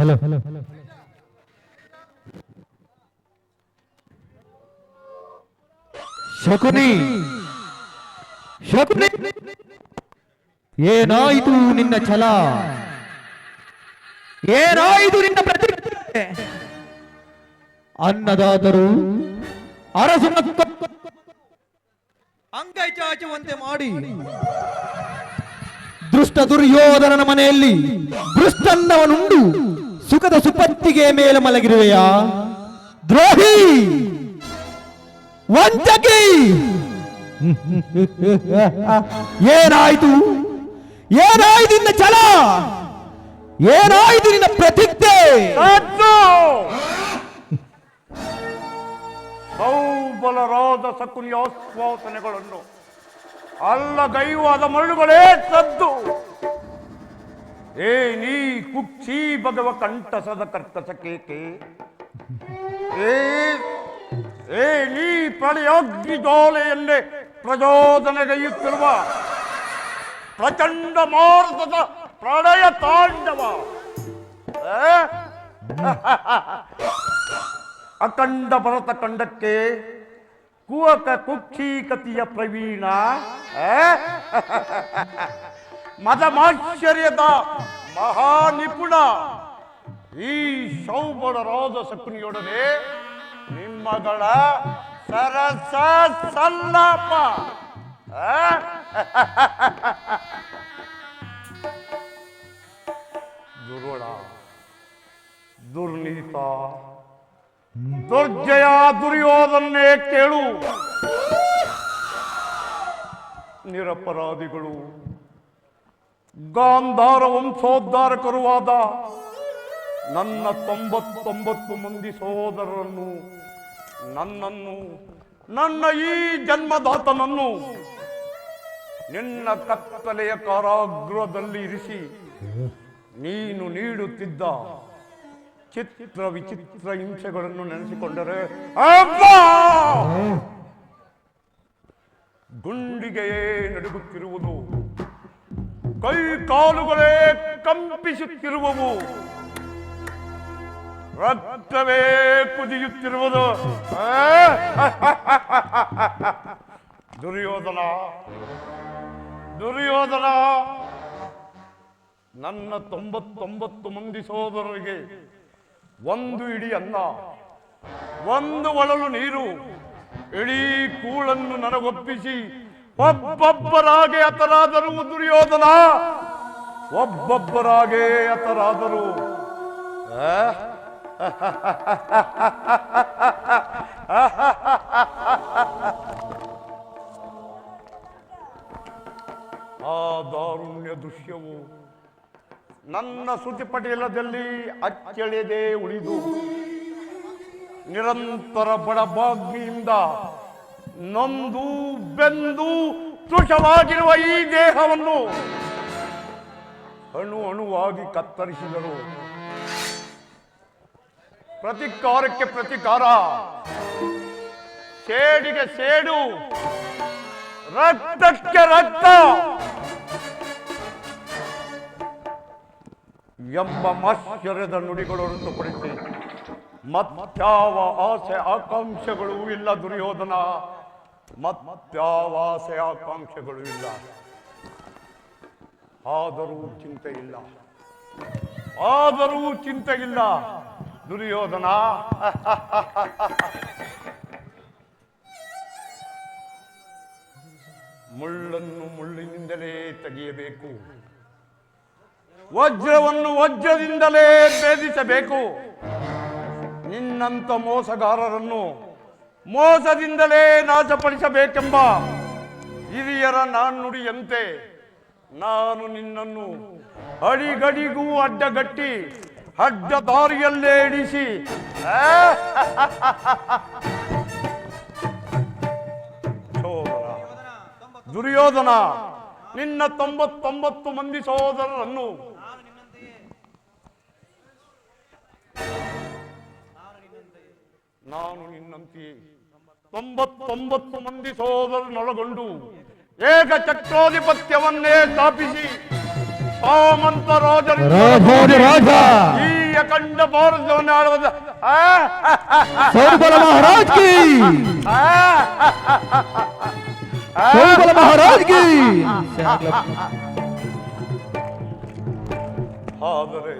Hello Shakuni. Shakuni. ಏನಾಯಿತು ನಿನ್ನ ಛಲ? ಏನಾಯಿತು ನಿನ್ನ ಪ್ರತಿಕ್ರಿಯೆ? ಅನ್ನದಾದರೂ ಅರಸು ಅಂಗೈ ಚಾಚುವಂತೆ ಮಾಡಿ. ದುಷ್ಟ ದುರ್ಯೋಧನನ ಮನೆಯಲ್ಲಿ ದುಷ್ಟನ್ನವನುಂಡು ಸುಖದ ಸುಪತ್ತಿಗೆ ಮೇಲೆ ಮಲಗಿರುವೆಯಾ? ದ್ರೋಹಿ! ವಂಚಕಿ! ಏನಾಯ್ತು? ಏನಾಯ್ತು ನಿನ್ನ ಛಲ? ಏನಾಯ್ತು ನಿನ್ನ ಪ್ರತಿಜ್ಞೆ? ಸದ್ದು! ಸೌಬಲರಾದ ಸಕುನಿಯ ಆಶ್ವಾಸನೆಗಳನ್ನು ಅಲ್ಲಗೈವಾದ ಮರಳುಗಳೇ ಸದ್ದು! ಏ ನೀ ಕುಕ್ಷಿ ಭಗವ ಕಂಠಸದ ಕರ್ಕಸ ಕೇಕೆ. ಏ ಏ ನೀ ಪ್ರಳಯಾಗ್ನಿ ಜ್ವಾಲೆಯಲ್ಲೇ ಪ್ರಚೋದನೆಗೈಯುತ್ತಿರುವ ಪ್ರಚಂಡ ಮಾರುತದ ಪ್ರಳಯ ತಾಂಡವ? ಅಖಂಡ ಭರತ ಖಂಡಕ್ಕೆ ಕುವಕ ಕುಕ್ಷೀಕತಿಯ ಪ್ರವೀಣ. ಆ? ಮಹಾ ನಿಪುಣ ಈ ಶೌಬಳರಾದ ಶಕುನಿಯೊಡನೆ ನಿಮ್ಮಗಳ ಸರಸ ಸಲ್ಲಾಪ ದುರ್ವಣ ದುರ್ನೀತ, ದುರ್ಜಯ ದುರ್ಯೋಧನ್ನೇ ಕೇಳು ನಿರಪರಾಧಿಗಳು ಗಾಂಧಾರ ವಂಶೋದ್ಧಾರಕರುವಾದ ನನ್ನ ತೊಂಬತ್ತೊಂಬತ್ತು ಮಂದಿ ಸಹೋದರರನ್ನು ನನ್ನನ್ನು, ನನ್ನ ಈ ಜನ್ಮದಾತನನ್ನು ನಿನ್ನ ಕತ್ತಲೆಯ ಕಾರಾಗೃಹದಲ್ಲಿ ಇರಿಸಿ ನೀನು ನೀಡುತ್ತಿದ್ದ ಚಿತ್ರ ವಿಚಿತ್ರ ಹಿಂಸೆಗಳನ್ನು ನೆನೆಸಿಕೊಂಡರೆ! ಗುಂಡಿಗೆಯೇ ನಡುಗುತ್ತಿರುವುದು ಕೈ ಕಾಲುಗಳೇ ಕಂಪಿಸುತ್ತಿರುವವು. ರಕ್ತವೇ ಕುದಿಯುತ್ತಿರುವುದು. ದುರ್ಯೋಧನ ದುರ್ಯೋಧನ. ನನ್ನ ತೊಂಬತ್ತೊಂಬತ್ತು ಮಂದಿ ಸಹೋದರರಿಗೆ ಒಂದು ಇಡಿ ಅನ್ನ, ಒಂದು ಒಳಲು ನೀರು, ಇಡೀ ಕೂಳನ್ನು ನನಗೊಪ್ಪಿಸಿ ಒಬ್ಬೊಬ್ಬರಾಗೆ ಅತರಾದರು ದುರ್ಯೋಧನ ಒಬ್ಬೊಬ್ಬರಾಗೆ ಅತರಾದರು ಆ? ದಾರುಣ್ಯ ದೃಶ್ಯವು ನನ್ನ ಶ್ರುತಿಪಟಲದಲ್ಲಿ ಅಚ್ಚಳಿಯದೆ ಉಳಿದು ನಿರಂತರ ಬಡಬಾಗ್ನಿಯಿಂದ ನೊಂದು ಬೆಂದು ತುಷವಾಗಿರುವ ಈ ದೇಹವನ್ನು ಅಣು ಅಣುವಾಗಿ ಕತ್ತರಿಸಿದರು. ಪ್ರತಿಕಾರಕ್ಕೆ ಪ್ರತಿಕಾರ. ಸೇಡಿಗೆ ಸೇಡು. ರಕ್ತಕ್ಕೆ ರಕ್ತ. ಎಂಬ ಮಾಶ್ಚರ್ಯದ ನುಡಿಗಳು ಹೊರತುಪಡಿಸಿ ಮತ್ಯಾವ ಆಸೆ ಆಕಾಂಕ್ಷೆಗಳು ಇಲ್ಲ ದುರ್ಯೋಧನ. ಮತ್ಯಾವ ಆಸೆ ಆಕಾಂಕ್ಷೆಗಳು ಇಲ್ಲ. ಆದರೂ ಚಿಂತೆ ಇಲ್ಲ. ಆದರೂ ಚಿಂತೆ ಇಲ್ಲ. ದುರ್ಯೋಧನ. ಮುಳ್ಳನ್ನು ಮುಳ್ಳಿನಿಂದಲೇ ತೆಗೆಯಬೇಕು. ವಜ್ರವನ್ನು ವಜ್ರದಿಂದಲೇ ಭೇದಿಸಬೇಕು. ನಿನ್ನಂತ ಮೋಸಗಾರರನ್ನು ಮೋಸದಿಂದಲೇ ನಾಶಪಡಿಸಬೇಕೆಂಬ ಹಿರಿಯರ ನಾಣ್ಣುಡಿಯಂತೆ ನಾನು ನಿನ್ನನ್ನು ಅಡಿಗಡಿಗೂ ಅಡ್ಡಗಟ್ಟಿ ಅಡ್ಡ ದಾರಿಯಲ್ಲೇ ಇಡಿಸಿ ದುರ್ಯೋಧನ, ನಿನ್ನ ತೊಂಬತ್ತೊಂಬತ್ತು ಮಂದಿ ಸಹೋದರರನ್ನು ನಾನು ನಿನ್ನಂತೆಯೇ ತೊಂಬತ್ತೊಂಬತ್ತು ಮಂದಿ ಸಹೋದರನೊಳಗೊಂಡು ಏಕ ಚಕ್ರಾಧಿಪತ್ಯವನ್ನೇ ಸ್ಥಾಪಿಸಿ ಸಾಮಂತ ರಾಜರಿಂದ ರಾಜಾದಿ ರಾಜ ಈ ಅಖಂಡ ಭಾರತವನ್ನು ಆಳುವುದ ಆ? ಸೌಬಲ ಮಹಾರಾಜ್ ಕಿ ಆ? ಆ? ಸೌಬಲ ಮಹಾರಾಜ್ ಕಿ ಆದರೆ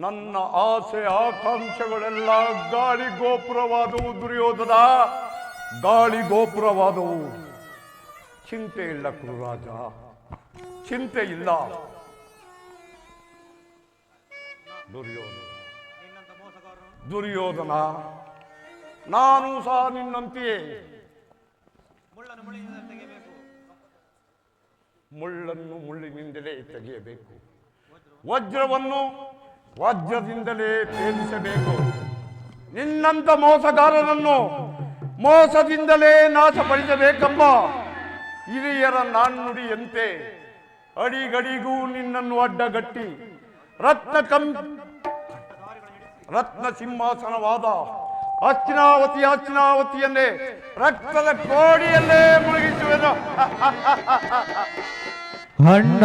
ನನ್ನ ಆಸೆ ಆಕಾಂಕ್ಷೆಗಳೆಲ್ಲ ಗಾಳಿ ಗೋಪುರವಾದವು ದುರ್ಯೋಧನ. ಗಾಳಿ ಗೋಪುರವಾದವು. ಚಿಂತೆ ಇಲ್ಲ ಕುರುರಾಜ. ಚಿಂತೆ ಇಲ್ಲ. ದುರ್ಯೋಧನ. ದುರ್ಯೋಧನ. ನಾನು ಸಹ ನಿನ್ನಂತೆಯೇ. ಮುಳ್ಳನ್ನು ಮುಳ್ಳಿನಿಂದಲೇ ತೆಗೆಯಬೇಕು. ವಜ್ರವನ್ನು ವಜ್ರದಿಂದಲೇ ಭೇದಿಸಬೇಕು ನಿನ್ನಂತ ಮೋಸಗಾರರನ್ನು ಮೋಸದಿಂದಲೇ ನಾಶಪಡಿಸಬೇಕಮ್ಮ ಹಿರಿಯರ ನಾಣ್ಣುಡಿಯಂತೆ ಅಡಿಗಡಿಗೂ ನಿನ್ನನ್ನು ಅಡ್ಡಗಟ್ಟಿ ರತ್ನ ಕಂ, ರತ್ನ ಸಿಂಹಾಸನವಾದ ಅಚ್ಚಿನಾವತಿ ಅಚ್ಚಿನಾವತಿಯನ್ನೇ ರಕ್ತದ ಕೋಡಿಯಲ್ಲೇ ಮುಳುಗಿಸುವೆನು. ಅಣ್ಣ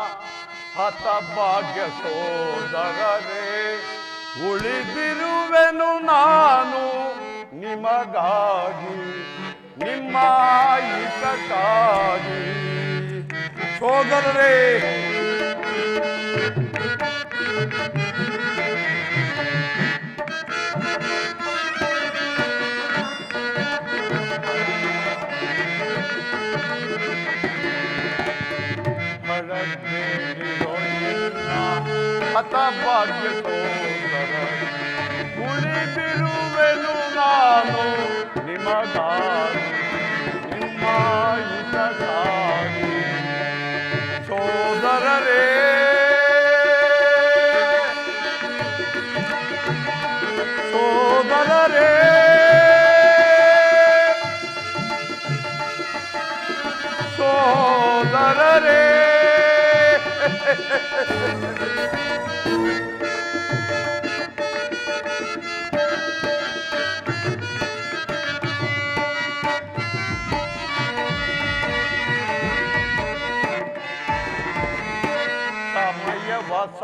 ಹತಭಾಗ್ಯ ಸೋದರರೇ ಉಳಿದಿರುವೆನು ನಾನು ನಿಮಗಾಗಿ ನಿಮ್ಮ ಹಿತಕ್ಕಾಗಿ. ಸೋದರರೇ ಹತಭಾಗ್ಯ ಸೋದರ ಉಳಿದಿರುವೆನು ನಾನು ನಿಮಗಾಗಿ ನಿಮ್ಮ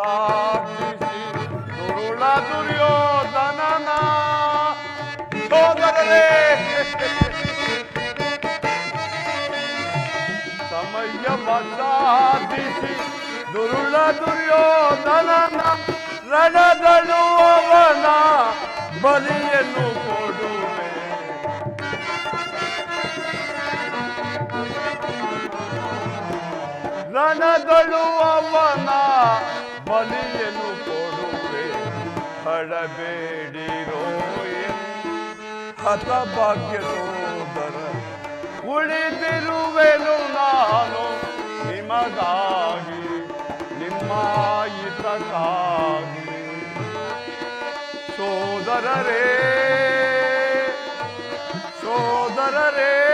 ಸಮಯವ ಸಾಧಿಸಿ ದುರುಳ ದುರ್ಯೋಧನನ ಸೋದರರೇ ಸಮಯವ ಸಾಧಿಸಿ ದುರುಳ ದುರ್ಯೋಧನನ ರಣದಳು ಅವನ ಬಲಿಯನ್ನು ಕೊಡುವೆ ರಣದಳು ಅವನ ಬಲಿಯನ್ನು ಕೊಡುವೆ ಹಳಬೇಡಿರೋ ಹತಭಾಗ್ಯ ಸೋದರ ಉಳಿದಿರುವೆನು ನಾನು ನಿಮಗಾಗಿ ನಿಮ್ಮ ಸೋದರರೇ ಸೋದರರೇ ಸೋದರರೇ.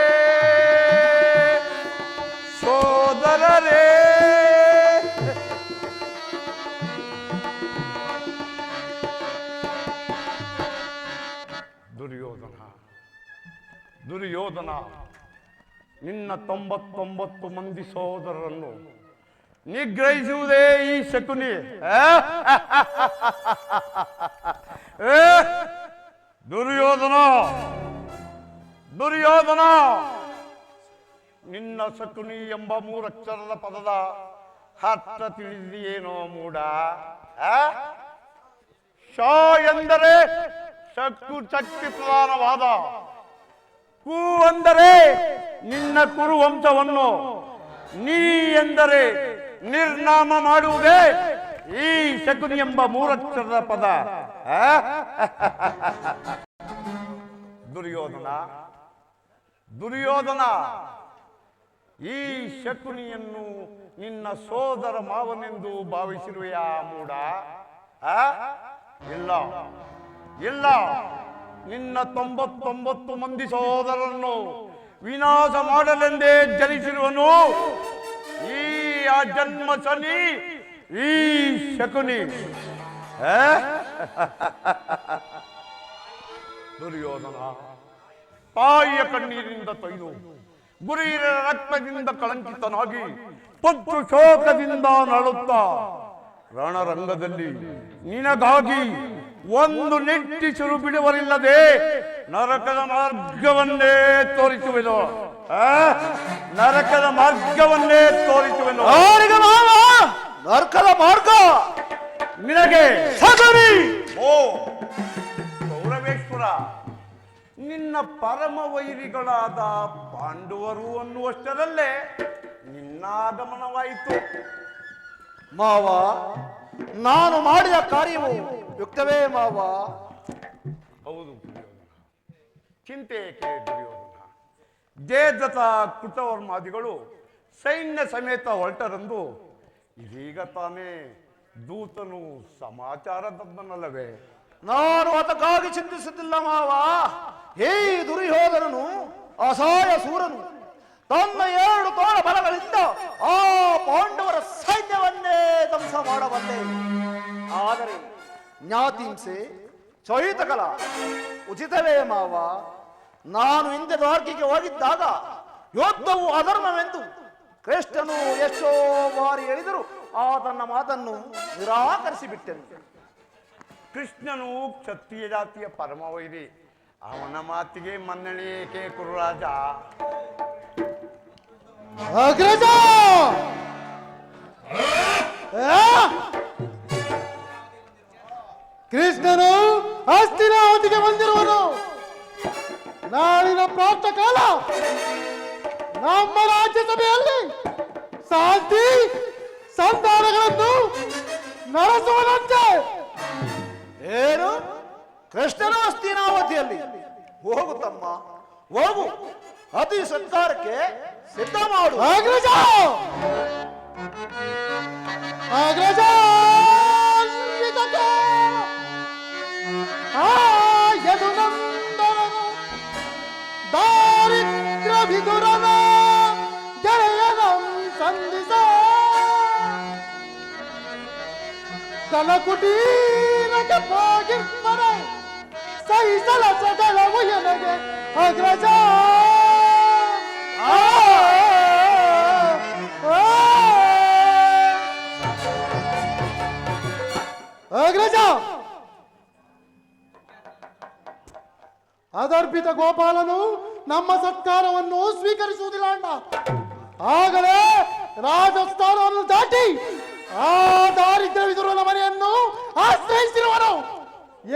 ದುರ್ಯೋಧನ, ನಿನ್ನ ತೊಂಬತ್ತೊಂಬತ್ತು ಮಂದಿ ಸಹೋದರರನ್ನು ನಿಗ್ರಹಿಸುವುದೇ ಈ ಶಕುನಿ? ದುರ್ಯೋಧನ ದುರ್ಯೋಧನ, ನಿನ್ನ ಶಕುನಿ ಎಂಬ ಮೂರಕ್ಷರದ ಪದದ ಹತ್ತ ತಿಳಿದಿಯೇನೋ ಮೂಡ? ಶ ಎಂದರೆ ಶಕ್ಕು ಶಕ್ತಿ ಪ್ರಧಾನವಾದ ಕು ಅಂದರೆ ನಿನ್ನ ಕುರುವಂಶವನ್ನು. ನೀ ಎಂದರೆ ನಿರ್ನಾಮ ಮಾಡುವುದೇ ಈ ಶಕುನಿ ಎಂಬ ಮೂರಕ್ಷರದ ಪದ. ದುರ್ಯೋಧನ ದುರ್ಯೋಧನ, ಈ ಶಕುನಿಯನ್ನು ನಿನ್ನ ಸೋದರ ಮಾವನೆಂದು ಭಾವಿಸಿರುವೆಯಾ ಮೂಡ? ಇಲ್ಲ ಇಲ್ಲ. ನಿನ್ನ ತೊಂಬತ್ತೊಂಬತ್ತು ಮಂದಿ ಸಹೋದರನ್ನು ವಿನಾಶ ಮಾಡಲೆಂದೇ ಜನಿಸಿರುವನು ಈ ಆ ಜನ್ಮ ಶನಿ, ಈ ಶಕುನಿ? ದುರ್ಯೋಧನ ತಾಯಿಯ ಕಣ್ಣೀರಿನಿಂದ ತೊಯ್ದು, ಗುರಿಯರ ರಕ್ತದಿಂದ ಕಳಂಕಿತನಾಗಿ ಪತ್ತು ಶೋಕದಿಂದ ನಳುತ್ತಾ ರಣರಂಗದಲ್ಲಿ ನಿನಗಾಗಿ ಒಂದು ನೆಟ್ಟಿಸಿರು ಬಿಡುವರಿಲ್ಲದೆ ನರಕದ ಮಾರ್ಗವನ್ನೇ ತೋರಿಸುವೆನು? ನರಕದ ಮಾರ್ಗವನ್ನೇ ತೋರಿಸುವೆನು. ನರಕದ ಮಾರ್ಗ? ನಿನಗೆ ಸದರಿ! ಓ ಗೌರವೇಶ್ವರ ನಿನ್ನ ಪರಮ ವೈರಿಗಳಾದ ಪಾಂಡವರು ಅನ್ನುವಷ್ಟರಲ್ಲೇ ನಿನ್ನ ಆಗಮನವಾಯಿತು ಮಾವ ನಾನು ಮಾಡಿದ ಕಾರ್ಯವು ಯುಕ್ತವೇ ಮಾವ? ಹೌದು ಚಿಂತೆ ದುರ್ಯೋಧನ? ಜಯದ್ರಥ ಕೃತವರ್ಮಾದಿಗಳು ಸೈನ್ಯ ಸಮೇತ ಹೊರಟರಂದು ಇದೀಗ ತಾನೇ ದೂತನು ಸಮಾಚಾರ ತಂದನಲ್ಲವೇ ನಾನು ಅದಕ್ಕಾಗಿ ಚಿಂತಿಸುತ್ತಿಲ್ಲ ಮಾವ. ಹೇ ದುರ್ಯೋಧನನು ಅಸಹಾಯ ಸೂರನು. ತನ್ನ ಎರಡು ತೋಳ ಬಲಗಳಿಂದ ಆ ಪಾಂಡವರ ಸೈನ್ಯವನ್ನೇ ಧ್ವಂಸ ಮಾಡಬಲ್ಲೆ ಆದರೆ ಜ್ಞಾತಿಂಸೆ ಚೈತಕಲ, ಉಚಿತವೇ ಮಾವ. ನಾನು ಹಿಂದೆ ದ್ವಾರಕೆಗೆ ಹೋಗಿದ್ದಾಗ ಯೋಧವು ಅಧರ್ಮವೆಂದು ಕೃಷ್ಣನು ಎಷ್ಟೋ ಬಾರಿ ಹೇಳಿದರು. ಆ ತನ್ನ ಮಾತನ್ನು ನಿರಾಕರಿಸಿ ಬಿಟ್ಟನು ಕೃಷ್ಣನು ಕ್ಷತ್ರಿಯ ಜಾತಿಯ ಪರಮವೈರಿ. ಅವನ ಮಾತಿಗೆ ಮನ್ನಣೆ ಏಕೆ ಕುರುರಾಜ? ಅಗ್ರಜ! ಕೃಷ್ಣನು ಹೊತ್ತಿಗೆ ಬಂದಿರುವನು. ನಾಳಿನ ಪ್ರಾಪ್ತ ಕಾಲ ನಮ್ಮ ರಾಜ್ಯಸಭೆಯಲ್ಲಿ ಶಾಂತಿ ಸಂಧಾನಗಳನ್ನು ನಡೆಸುವನಂತೆ. ಏನು? ಕೃಷ್ಣನ ಹಸ್ತಿನಾವತಿಯಲ್ಲಿ ಹೋಗು ತಮ್ಮ, ಹೋಗು. ಅತಿ ಸತ್ಕಾರಕ್ಕೆ ಸಿದ್ಧ ಮಾಡು. ಅಗ್ರಜ! ಅಗ್ರಜ! ದಾರಿದ್ರ್ಯ ವಿದುರನ ಗೆಳೆಯನಂ ಸಂಧಿಸ. ಕಲಕುಟೀರಕ್ಕೆ ಹೋಗಿರ್ತಾರೆ ಸಹಿಸಲ ಸದಳವು ಎನಗೆ ಅಗ್ರಜ! ಅಗ್ರಜ ಅದರ್ಪಿತ ಗೋಪಾಲನು ನಮ್ಮ ಸತ್ಕಾರವನ್ನು ಸ್ವೀಕರಿಸುವುದಿಲ್ಲ ಅಂಡ ಆಗಲೇ ರಾಜಸ್ಥಾನವನ್ನು ದಾಟಿ ಆ ದಾರಿದ್ರ್ಯ ವಿದುರನ ಮನೆಯನ್ನು ಆಶ್ರಯಿಸಿರುವನು.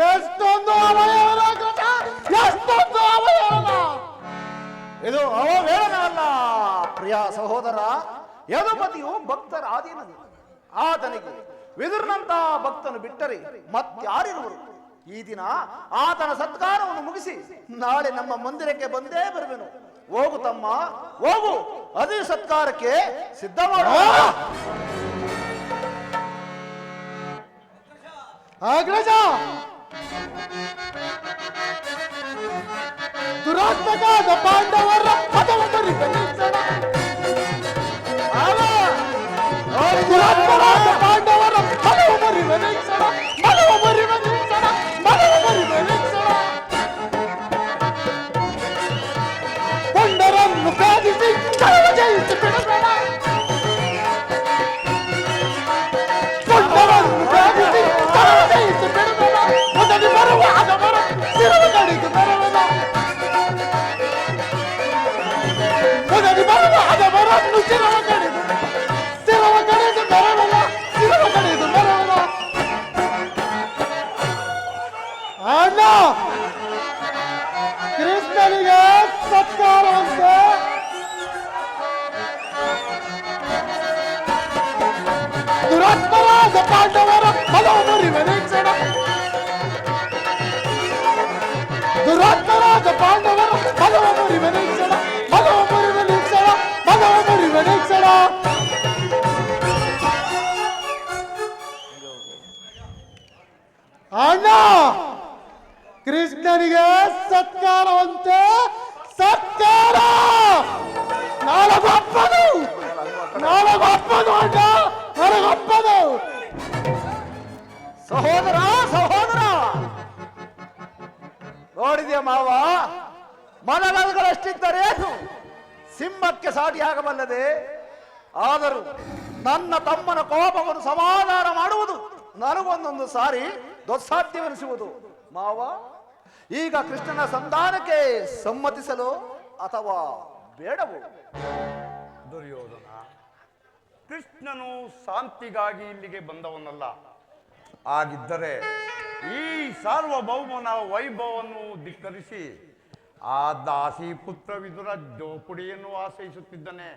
ಎಷ್ಟೊಂದು ಅವಯವನ ಎಷ್ಟೊಂದು ಅವಯವನ ಇದು ಅವಹೇಳನ ಪ್ರಿಯ ಸಹೋದರ. ಯದುಪತಿಯು ಭಕ್ತರ ಆದಿನ ಆತನಿಗೆ ವಿದುರ್ನಂತ ಭಕ್ತನು ಬಿಟ್ಟರೆ ಮತ್ತಾರಿರುವರು? ಈ ದಿನ ಆತನ ಸತ್ಕಾರವನ್ನು ಮುಗಿಸಿ ನಾಳೆ ನಮ್ಮ ಮಂದಿರಕ್ಕೆ ಬಂದೇ ಬರುವೆನು. ಹೋಗು ತಮ್ಮ, ಹೋಗು, ಅದೇ ಸತ್ಕಾರಕ್ಕೆ ಸಿದ್ಧ ಮಾಡು ಅಗ್ರಜ! ದುರಾತ್ಮಕಾದ ಪಾಂಡವರ ಪದವನ್ನು ದುರಾತ್ಮರಾದ ಕೃಷ್ಣನಿಗೆ ಸತ್ಕಾರವಂತೆ ದುರಾತ್ಮರಾದ ಪಾಂಡವರ ಫಲವು ಮುರಿವನಿಸಣ ದುರಾತ್ಮರಾದ ಪಾಂಡವರ ಫಲವು ಮುರಿವನಿಸಣ ಫಲವು ಮುರಿವನಿಸಣ ಫಲವು ಮುರಿವನಿಸಣ ಅಣ್ಣ ಕೃಷ್ಣನಿಗೆ ಸತ್ಕಾರವಂತೆ, ಸತ್ಕಾರ! ನಾಳಗೊಪ್ಪದು ನಾಳಗೊಪ್ಪದು ಅಣ್ಣ ಸಹೋದರ ಸಹೋದರ! ನೋಡಿದ್ಯ ಮಾವ? ಮನಗಳಷ್ಟಿದ್ದರೇನು ಸಿಂಹಕ್ಕೆ ಸಾಟಿಯಾಗಬಲ್ಲದೆ, ಆದರೂ ನನ್ನ ತಮ್ಮನ ಕೋಪವನ್ನು ಸಮಾಧಾನ ಮಾಡುವುದು ನನಗೊಂದೊಂದು ಸಾರಿ ದುಸ್ಸಾಧ್ಯವೆನಿಸುವುದು. ಮಾವ? ಈಗ ಕೃಷ್ಣನ ಸಂಧಾನಕ್ಕೆ ಸಮ್ಮತಿಸಲು ಅಥವಾ ಬೇಡವೋ? ದುರ್ಯೋಧನ, ಕೃಷ್ಣನು ಶಾಂತಿಗಾಗಿ ಇಲ್ಲಿಗೆ ಬಂದವನಲ್ಲ. ಆಗಿದ್ದರೆ ಈ ಸಾರ್ವಭೌಮನ ವೈಭವವನ್ನು ಧಿಕ್ಕರಿಸಿ ಆ ದಾಸಿ ಪುತ್ರ ವಿದುರ ಜೋಪುಡಿಯನ್ನು ಆಶ್ರಯಿಸುತ್ತಿದ್ದಾನೆ.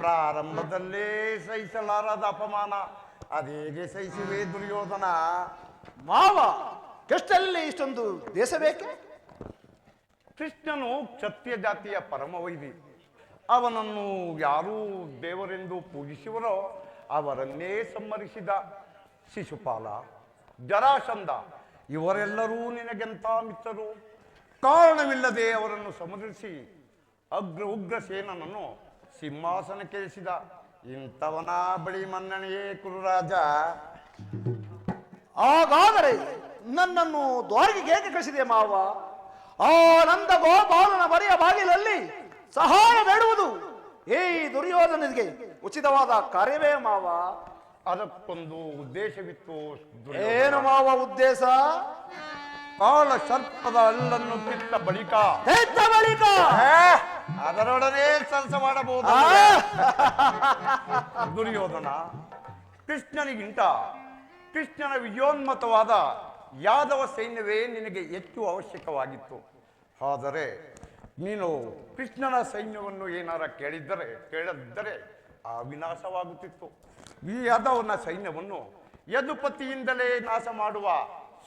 ಪ್ರಾರಂಭದಲ್ಲೇ ಸಹಿಸಲಾರದ ಅಪಮಾನ. ಅದೇಗೆ ಸಹಿಸುವೆ ದುರ್ಯೋಧನ? ಮಾವ! ಕೃಷ್ಣಲ್ಲಿ ಇಷ್ಟೊಂದು ದೇಶ ಬೇಕೆ? ಕೃಷ್ಣನು ಕ್ಷತ್ರಿಯ ಜಾತಿಯ ಪರಮವೈದಿ ಅವನನ್ನು ಯಾರೂ ದೇವರೆಂದು ಪೂಜಿಸುವರೋ ಅವರನ್ನೇ ಸಂಹರಿಸಿದ ಶಿಶುಪಾಲ ಜರಾಸಂಧ ಇವರೆಲ್ಲರೂ ನಿನಗೆಂತ ಮಿತ್ರರು? ಕಾರಣವಿಲ್ಲದೆ ಅವರನ್ನು ಸಮರಿಸಿ ಅಗ್ರ ಉಗ್ರಸೇನನನ್ನು ಕೇಳಿಸಿದ ಇಂಥವನ ಬಳಿ ಮನ್ನಣೆಯೇ ಕುರುರಾಜ. ಹಾಗಾದರೆ ನನ್ನನ್ನು ದ್ವಾರಿಗೆ ಏಕೆ ಕಳಿಸಿದೆ ಮಾವ? ಆ ನಂದ ಗೋಪಾಲನ ಬರೆಯ ಬಾಗಿಲಲ್ಲಿ ಸಹಾಯ ಬೇಡುವುದು ಈ ದುರ್ಯೋಧನಿಗೆ ಉಚಿತವಾದ ಕಾರ್ಯವೇ ಮಾವ. ಅದಕ್ಕೊಂದು ಉದ್ದೇಶವಿತ್ತು. ಏನು ಮಾವ ಉದ್ದೇಶ? ಕಾಳ ಸರ್ಪದ ಅಲ್ಲನ್ನು ಕಿತ್ತ ಬಳಿಕ. ಹೆತ್ತ ಬಳಿಕ! ಅದರೊಡನೆ ಕೆಲಸ ಮಾಡಬಹುದು. ದುರ್ಯೋಧನ ಕೃಷ್ಣನಿಗಿಂತ ಕೃಷ್ಣನ ವಿಜಯೋನ್ಮತವಾದ ಯಾದವ ಸೈನ್ಯವೇ ನಿನಗೆ ಹೆಚ್ಚು ಅವಶ್ಯಕವಾಗಿತ್ತು. ಆದರೆ ನೀನು ಕೃಷ್ಣನ ಸೈನ್ಯವನ್ನು ಏನಾರ ಕೇಳಿದ್ದರೆ, ಕೇಳದಿದ್ದರೆ ಆ ವಿನಾಶವಾಗುತ್ತಿತ್ತು. ಈ ಯಾದವನ ಸೈನ್ಯವನ್ನು ಯದುಪತಿಯಿಂದಲೇ ನಾಶ ಮಾಡುವ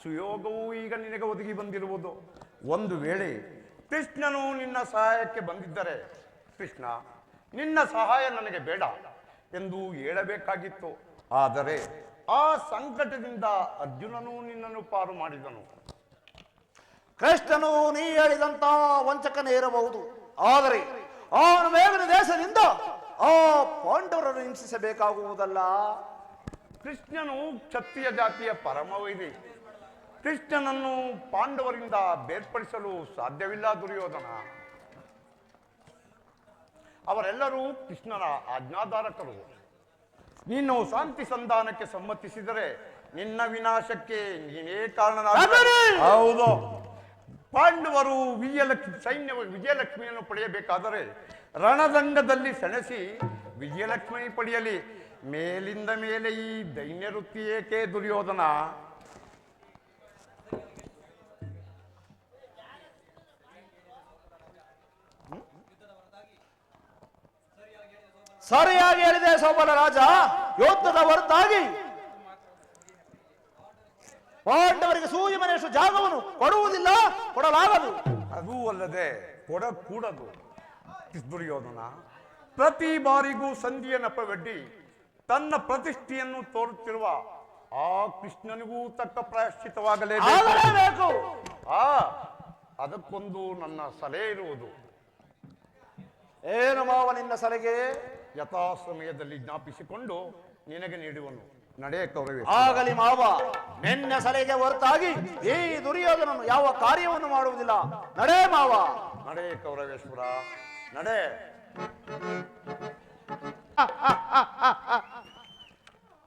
ಸುಯೋಗವೂ ಈಗ ನಿನಗೆ ಒದಗಿ ಬಂದಿರುವುದು. ಒಂದು ವೇಳೆ ಕೃಷ್ಣನು ನಿನ್ನ ಸಹಾಯಕ್ಕೆ ಬಂದಿದ್ದರೆ, ಕೃಷ್ಣ, ನಿನ್ನ ಸಹಾಯ ನನಗೆ ಬೇಡ ಎಂದು ಹೇಳಬೇಕಾಗಿತ್ತು. ಆದರೆ ಆ ಸಂಕಟದಿಂದ ಅರ್ಜುನನು ನಿನ್ನನ್ನು ಪಾರು ಮಾಡಿದನು. ಕೃಷ್ಣನು ನೀ ಹೇಳಿದಂತ ವಂಚಕನೇ ಇರಬಹುದು ಆದರೆ ಅವನ ಮೇಲಿನ ದೇಶದಿಂದ ಆ ಪಾಂಡವರನ್ನು ಹಿಂಸಿಸಬೇಕಾಗುವುದಲ್ಲ. ಕೃಷ್ಣನು ಕ್ಷತ್ರಿಯ ಜಾತಿಯ ಪರಮವೈದಿ ಕೃಷ್ಣನನ್ನು ಪಾಂಡವರಿಂದ ಬೇರ್ಪಡಿಸಲು ಸಾಧ್ಯವಿಲ್ಲ ದುರ್ಯೋಧನ. ಅವರೆಲ್ಲರೂ ಕೃಷ್ಣನ ಆಜ್ಞಾಧಾರಕರು. ನೀನು ಶಾಂತಿ ಸಂಧಾನಕ್ಕೆ ಸಮ್ಮತಿಸಿದರೆ ನಿನ್ನ ವಿನಾಶಕ್ಕೆ ನೀನೇ ಕಾರಣ ಹೌದು. ಪಾಂಡವರು ವಿಜಯಲಕ್ಷ್ಮಿ ಸೈನ್ಯ ವಿಜಯಲಕ್ಷ್ಮಿಯನ್ನು ಪಡೆಯಬೇಕಾದರೆ ರಣರಂಗದಲ್ಲಿ ಸೆಣಸಿ ವಿಜಯಲಕ್ಷ್ಮಿ ಪಡೆಯಲಿ. ಮೇಲಿಂದ ಮೇಲೆ ಈ ದೈನ್ಯ ವೃತ್ತಿ ಏಕೆ ದುರ್ಯೋಧನ? ಸರಿಯಾಗಿ ಹೇಳಿದೆ ಸೋಮನ ರಾಜ. ಯೋಧದ ಹೊರತಾಗಿ. ಪಾಂಡವರಿಗೆ ಸೂರ್ಯ ಮನೆಯಷ್ಟು ಜಾಗವನ್ನು ಕೊಡುವುದಿಲ್ಲ ಕೊಡಲಾಗದು. ಅದೂ ಅಲ್ಲದೆ ಕೊಡಕೂಡದು. ದುರ್ಯೋಧನ ಪ್ರತಿ ಬಾರಿಗೂ ಸಂಧಿಯ ನೆಪವೆಡ್ಡಿ ತನ್ನ ಪ್ರತಿಷ್ಠೆಯನ್ನು ತೋರುತ್ತಿರುವ ಆ ಕೃಷ್ಣನಿಗೂ ತಕ್ಕ ಪ್ರಾಯಶ್ಚಿತವಾಗಲೇಬೇಕು ಆ ಅದಕ್ಕೊಂದು ನನ್ನ ಸಲಹೆ ಇರುವುದು. ಏನು ಮಾವ ನಿನ್ನ ಸಲಹೆ ಯಥಾ ಸಮಯದಲ್ಲಿ ಜ್ಞಾಪಿಸಿಕೊಂಡು ನಿನಗೆ ನೀಡುವನು. ನಡೆಯ ಕೌರವೇ ಆಗಲಿ ಮಾವ ನಿನ್ನ ಸಲಹೆಗೆ ಹೊರತಾಗಿ ಈ ದುರ್ಯೋಧನನು ಯಾವ ಕಾರ್ಯವನ್ನು ಮಾಡುವುದಿಲ್ಲ. ನಡೇ ಮಾವ. ನಡೆ ಕೌರವೇಶ್ವರ ನಡೆ.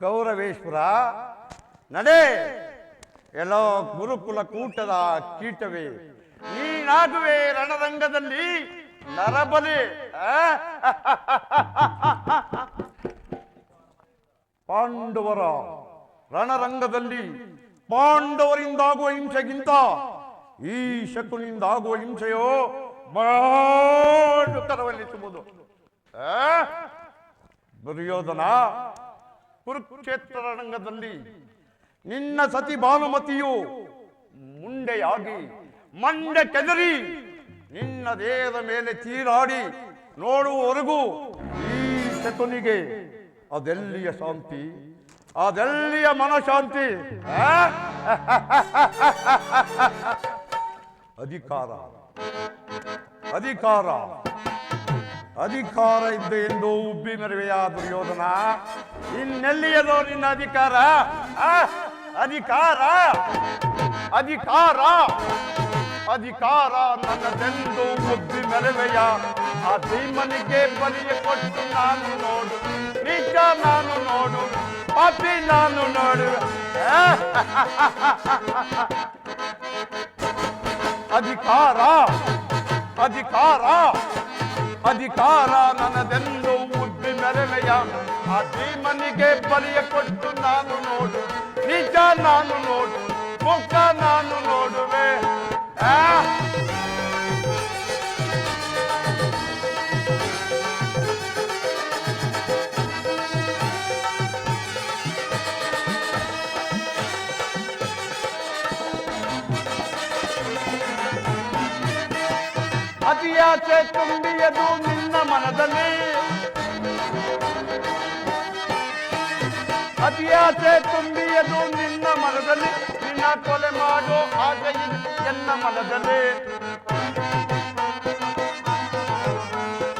ಕೌರವೇಶ್ವರ ನಡೆ. ಎಲ್ಲೋ ಗುರುಕುಲ ಕೂಟದ ಕೀಟವೇ ನೀನಾಗುವೆ ರಣರಂಗದಲ್ಲಿ ನರಬಲಿ? ಪಾಂಡವರ ರಣರಂಗದಲ್ಲಿ ಪಾಂಡವರಿಂದಾಗುವ ಹಿಂಸೆಗಿಂತ ಈ ಶಕುನಿಂದಾಗುವ ಹಿಂಸೆಯೋ ಮಾಡುತ್ತರವನ್ನಿಸುವುದು ಆ? ದುರ್ಯೋಧನ, ಕುರುಕ್ಷೇತ್ರ ರಂಗದಲ್ಲಿ ನಿನ್ನ ಸತಿ ಭಾನುಮತಿಯು ಮುಂಡೆಯಾಗಿ ಮಂಡೆ ಕೆದರಿ ನಿನ್ನ ದೇಹದ ಮೇಲೆ ತೀರಾಡಿ ನೋಡುವವರೆಗೂ ಈ ಶಕುನಿಗೆ ಅದೆಲ್ಲಿಯ ಶಾಂತಿ? ಅದೆಲ್ಲಿಯ ಮನಶಾಂತಿ? ಅಧಿಕಾರ. ಅಧಿಕಾರ. ಅಧಿಕಾರ ಇದ್ದ ಎಂದು ಉಬ್ಬಿ ಮೆರವೆಯ ದುರ್ಯೋಧನ, ಇನ್ನೆಲ್ಲಿಯದೋ ನಿನ್ನ ಅಧಿಕಾರ? ಅಧಿಕಾರ. ಅಧಿಕಾರ. ಅಧಿಕಾರ ನನ್ನದೆಂದು ಉಬ್ಬಿ ಮೆರವೆಯ, ಆ ಭೀಮನಿಗೆ ಬಲಿಯ ಕೊಟ್ಟು ನಾನು ನೋಡು. ನಿಜ ನಾನು ನೋಡು, ಪಾಪಿ ನಾನು ನೋಡು ಆ? ಅಧಿಕಾರ ಅಧಿಕಾರ ಅಧಿಕಾರ ನನ್ನದೆಂದು ಉಬ್ಬಿ ಮೆರವೆಯ ಆ ಭೀಮನಿಗೆ ಬಲಿಯ ಕೊಟ್ಟು ನಾನು ನೋಡು ನಿಜ ನಾನು ನೋಡು, ಮುಖ ನಾನು ನೋಡುವೆ ಆ? ಅತಿಯಾಸೆ ತುಂಬಿಯದು ನಿನ್ನ ಮನದಲ್ಲಿ? ಅತಿಯಾಸೆ ತುಂಬಿಯದು ನಿನ್ನ ಮನದಲ್ಲಿ? ನಿನ್ನ ಕೊಲೆ ಮಾಡೋ ಆಸೆ ಇದೆ ಎನ್ನ ಮನದಲ್ಲಿ?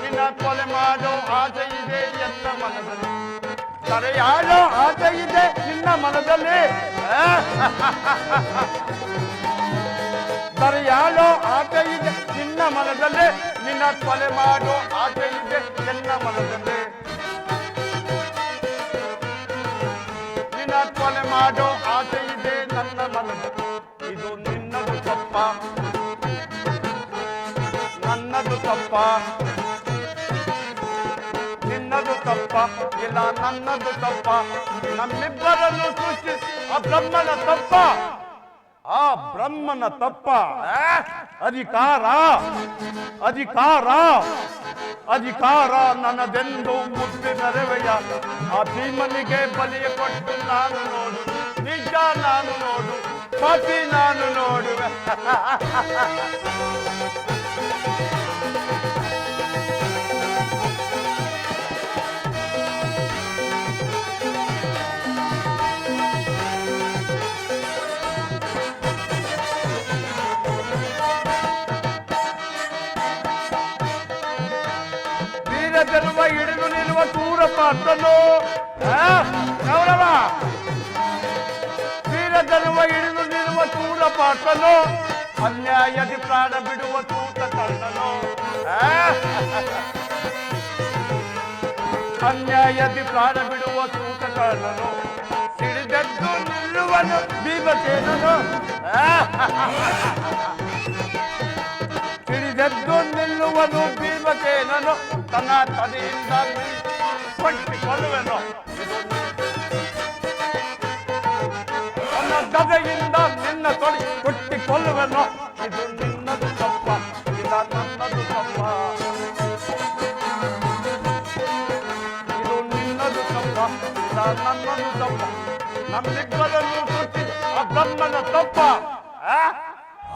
ನಿನ್ನ ಕೊಲೆ ಮಾಡೋ ಆಸೆ ಇದೆ ಎನ್ನ ಮನದಲ್ಲಿ? ಕರೆಯಾಡೋ ಆಸೆ ಇದೆ ನಿನ್ನ ಮನದಲ್ಲಿ? ಆ? ಆಸೆ ಇದೆ ಮನದಲ್ಲಿ ನಿನ್ನ ಕೊಲೆ ಮಾಡೋ ಆಟ ಇದೆ, ನನ್ನ ಮನದಲ್ಲಿ. ನಿನ್ನ ಕೊಲೆ ಮಾಡೋ ಆಟ ಇದೆ, ನನ್ನ ಮನದಲ್ಲಿ. ಇದು ನಿನ್ನದು ತಪ್ಪ. ನನ್ನದು ತಪ್ಪ. ನಿನ್ನದು ತಪ್ಪ, ಇಲ್ಲ ನನ್ನದು ತಪ್ಪ. ನಮ್ಮಿಬ್ಬರನ್ನು ಸೃಷ್ಟಿ ಆ ಬ್ರಹ್ಮನ ತಪ್ಪ. ಆ ಬ್ರಹ್ಮನ ತಪ್ಪ? ಅಧಿಕಾರ ಅಧಿಕಾರ ಅಧಿಕಾರ ನನ್ನದೆಂದು ಮುದ್ದೆ ನೆರವೆಯ. ಆ ಭೀಮನಿಗೆ ಬಲಿಯ ಕೊಟ್ಟು ನಾನು ನೋಡು ನಿಜ ನಾನು ನೋಡು, ಪಾಪಿ ನಾನು ನೋಡುವೆ. ಕ್ರೂರ ಪಾತ್ರನು ಆ? ಗೌರವ ವೀರ ತರುವ ಹಿಡಿದು ನಿಲ್ಲುವ ಕ್ರೂರ ಪಾತ್ರನು ಅನ್ಯಾಯದಿ ಪ್ರಾಣ ಬಿಡುವ ತೂತ ಕಣ್ಣನು ಆ? ಅನ್ಯಾಯದಿ ಪ್ರಾಣ ಬಿಡುವ ತೂತ ಕಣ್ಣನು ಸಿಡಿದದ್ದು ನಿಲ್ಲುವನು ಭೀಮಸೇನನು ಆ? ಹಿಡಿದದ್ದು ನಿಲ್ಲುವನು ಭೀಮಸೇನನು ತನ್ನ ತಲೆಯಿಂದ ಪಟ್ಟಿಕೊಳ್ಳುವೆನು ಇದು ತನ್ನ ಗದೆಯಿಂದ ನಿನ್ನ ತೊಳಿ ಕೊಟ್ಟಿಕೊಳ್ಳುವೆನು ಇದು ನಿನ್ನದು ತಪ್ಪ ಇಲ್ಲ ನನ್ನದು ತಪ್ಪ ಇದು ನಿನ್ನದು ತಪ್ಪ ಇಲ್ಲ ನನ್ನದು ತಪ್ಪ ನಮ್ಮಿಬ್ಬರನ್ನು ಸುತ್ತಿ ಆ ಬ್ರಹ್ಮನ ತಪ್ಪ ಆ?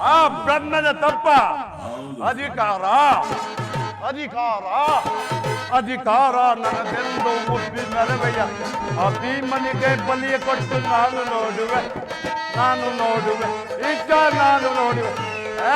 ಆ ಬ್ರಹ್ಮನ ತಪ್ಪ ಅಧಿಕಾರ ಅಧಿಕಾರ ಅಧಿಕಾರ ನನಗೆಂದು ಮುಬ್ಬಿ ಮೆರವೆಯ ಆ ಭೀಮನಿಗೆ ಬಲಿಯ ಕೊಟ್ಟು ನಾನು ನೋಡುವೆ ನಾನು ನೋಡುವೆ ಇಷ್ಟ ನಾನು ನೋಡುವೆ ಆ?